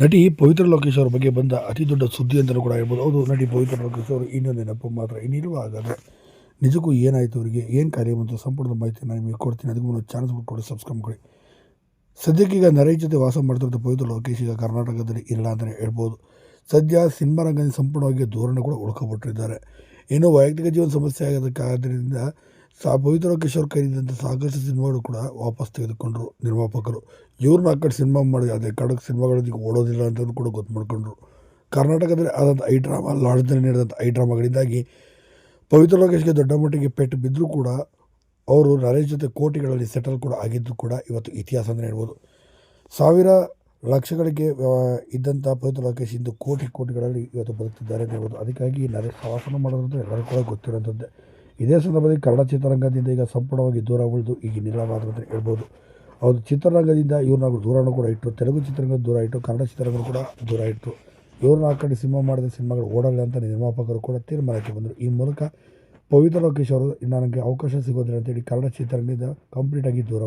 ನಟಿ ಪವಿತ್ರ ಲೋಕೇಶ್ ಅವರ ಬಗ್ಗೆ ಬಂದ ಅತಿ ದೊಡ್ಡ ಸುದ್ದಿ ಅಂತಲೂ ಕೂಡ ಹೇಳ್ಬೋದು. ಹೌದು, ನಟಿ ಪವಿತ್ರ ಲೋಕೇಶ್ ಅವರು ಇನ್ನೊಂದು ನೆನಪು ಮಾತ್ರ ಇನ್ನಿರುವ ಹಾಗಾದರೆ? ನಿಜಕ್ಕೂ ಏನಾಯಿತು ಅವರಿಗೆ? ಏನು ಕಾರ್ಯ ಬಂತು ಸಂಪೂರ್ಣ ಮಾಹಿತಿ ನಾನು ನಿಮಗೆ ಕೊಡ್ತೀನಿ. ಅದಕ್ಕೂ ಮುನ್ನ ಚಾನಲ್ ಕೊಡಿ ಸಬ್ಸ್ಕ್ರೈಬ್ ಮಾಡಿ ಸದ್ಯಕ್ಕೆ ಈಗ ನರೇಶ್ ಜೊತೆ ವಾಸ ಮಾಡ್ತಿರೋದು ಪವಿತ್ರ ಲೋಕೇಶ್, ಈಗ ಕರ್ನಾಟಕದಲ್ಲಿ ಇಲ್ಲ ಅಂತಲೇ ಹೇಳ್ಬೋದು. ಸದ್ಯ ಸಿನಿಮಾ ರಂಗದಲ್ಲಿ ಸಂಪೂರ್ಣವಾಗಿ ಧೋರಣೆ ಕೂಡ ಉಳ್ಕೊಬಿಟ್ಟಿದ್ದಾರೆ. ಇನ್ನು ವೈಯಕ್ತಿಕ ಜೀವನ ಸಮಸ್ಯೆ ಆಗೋದಕ್ಕಾದ್ರಿಂದ ಸಾ, ಪವಿತ್ರ ಅವ್ರು ಕೈದಂಥ ಸಾಕಷ್ಟು ಸಿನಿಮಾಗಳು ಕೂಡ ವಾಪಸ್ ತೆಗೆದುಕೊಂಡ್ರು ನಿರ್ಮಾಪಕರು. ಇವ್ರನ್ನ ಆ ಕಡೆ ಸಿನಿಮಾ ಮಾಡಿ ಅದೇ ಕಡಕ್ ಸಿನಿಮಾಗಳಿಗೆ ಓಡೋದಿಲ್ಲ ಅಂತ ಕೂಡ ಗೊತ್ತು ಮಾಡ್ಕೊಂಡ್ರು ಕರ್ನಾಟಕದಲ್ಲಿ ಆದಂಥ ಐ ಡ್ರಾಮಾ, ಲಾಡ್ಜ್ನಲ್ಲಿ ನಡೆದಂಥ ಐ ಡ್ರಾಮಾಗಳಿಂದಾಗಿ ಪವಿತ್ರ ಲೋಕೇಶ್ಗೆ ದೊಡ್ಡ ಮಟ್ಟಿಗೆ ಪೆಟ್ಟು ಬಿದ್ದರೂ ಕೂಡ ಅವರು ನರೇಶ್ ಜೊತೆ ಕೋಟಿಗಳಲ್ಲಿ ಸೆಟಲ್ ಕೂಡ ಆಗಿದ್ದು ಕೂಡ ಇವತ್ತು ಇತಿಹಾಸ ಅಂತ ಹೇಳ್ಬೋದು. ಸಾವಿರ ಲಕ್ಷಗಳಿಗೆ ಇದ್ದಂಥ ಪವಿತ್ರ ಲೋಕೇಶ್ ಇಂದು ಕೋಟಿ ಕೋಟಿಗಳಲ್ಲಿ ಇವತ್ತು ಬದುಕ್ತಿದ್ದಾರೆ ಅಂತ ಹೇಳ್ಬೋದು. ಅದಕ್ಕಾಗಿ ನರೇಶ್ ಪ್ರವಾಸನ ಮಾಡೋದಂತ ಎಲ್ಲರೂ ಕೂಡ ಗೊತ್ತಿರೋಂಥದ್ದೇ. ಇದೇ ಸಂದರ್ಭದಲ್ಲಿ ಕನ್ನಡ ಚಿತ್ರರಂಗದಿಂದ ಈಗ ಸಂಪೂರ್ಣವಾಗಿ ದೂರ ಉಳಿದು ಈಗ ನಿಲ್ಲಬಾರ್ದು ಅಂತ ಹೇಳ್ಬೋದು. ಅವರು ಚಿತ್ರರಂಗದಿಂದ ಇವ್ರನ್ನ ದೂರನೂ ಕೂಡ ಇಟ್ಟರು ತೆಲುಗು ಚಿತ್ರರಂಗ ದೂರ ಇಟ್ಟು ಕನ್ನಡ ಚಿತ್ರರಂಗ ಕೂಡ ದೂರ ಇಟ್ಟರು ಇವ್ರನ್ನ ಆ ಕಡೆ ಸಿನಿಮಾ ಮಾಡಿದ ಸಿನಿಮಾಗಳು ಓಡಲ್ಲ ಅಂತ ನಿರ್ಮಾಪಕರು ಕೂಡ ತೀರ್ಮಾನಕ್ಕೆ ಬಂದರು. ಈ ಮೂಲಕ ಪವಿತ್ರ ಲೋಕೇಶ್ ಅವರು ನನಗೆ ಅವಕಾಶ ಸಿಗೋದಿಲ್ಲ ಅಂತೇಳಿ ಕನ್ನಡ ಚಿತ್ರರಂಗದಿಂದ ಕಂಪ್ಲೀಟಾಗಿ ದೂರ